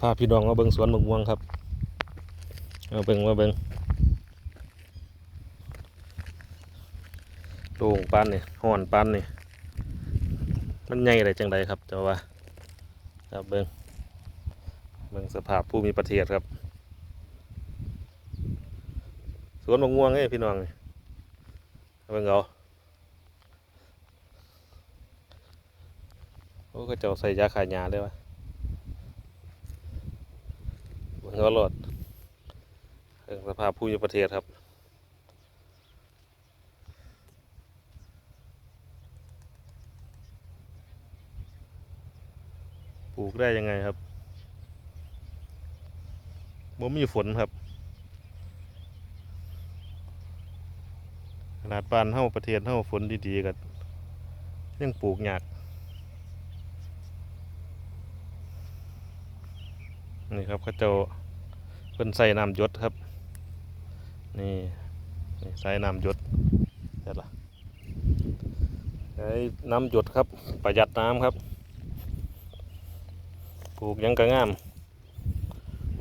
พาพี่น้องมาเบิ่งสวนมะม่วงครับมาเบิ่งมาเบิ่งโด่งปานเนี่ยห่อนปานเนี่ยมันใหญ่อะไรจังใดครับเจ้าว่าครับเบิ่งเบิ่งสภาพผู้มีประเทศครับ สวนมะม่วงไงพี่น้องนี่เบิ่งเอาโอ้ก็เจ้าใส่ยาขายยาเลยวะ เบิ่งเอาโลดสภาพภูมิประเทศครับปลูกได้ยังไงครับบ่มีฝนครับขนาดบ้านเฮาประเทศเฮาฝนดีๆก็ยังปลูกยาก นี่ครับเขาเจ้าเพิ่นใส่น้ำยศครับ นี่นี่ใส่น้ำยศเห็นละใช้น้ำหยศครับ ประหยัดน้ำครับ ปลูกยังก็งาม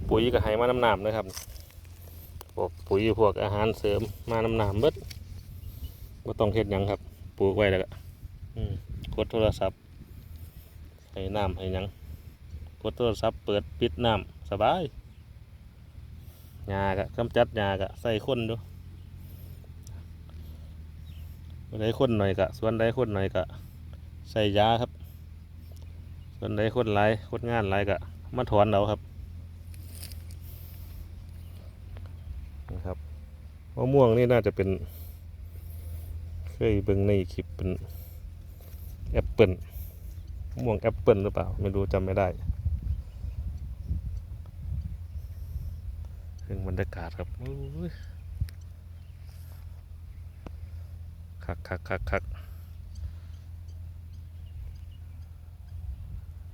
ปุ๋ยก็ให้มาน้ำหน้ำนะครับพวกปุ๋ยพวกอาหารเสริมมาน้ำหน้ำเบิดก็ต้องเฮ็ดยังครับ ปลูกไว้แล้วก็กดโทรศัพท์ให้น้ำให้ยัง กดโทรศัพท์เปิดปิดน้ำสบายยากะกำจัดยากะใส่คนดูส่วนใดคนหน่อยกะส่วนใดคนหน่อยกะใส่ยาครับ ส่วนใดคนหลายคนงานหลายกะมาถอนเอาครับนะครับมะม่วงนี่น่าจะเป็น เคยเบิ่งในคลิปเป็นแอปเปิลมะม่วงแอปเปิลหรือเปล่า ไม่รู้จำไม่ได้ เรื่องบรรยากาศครับคักคักคักคัก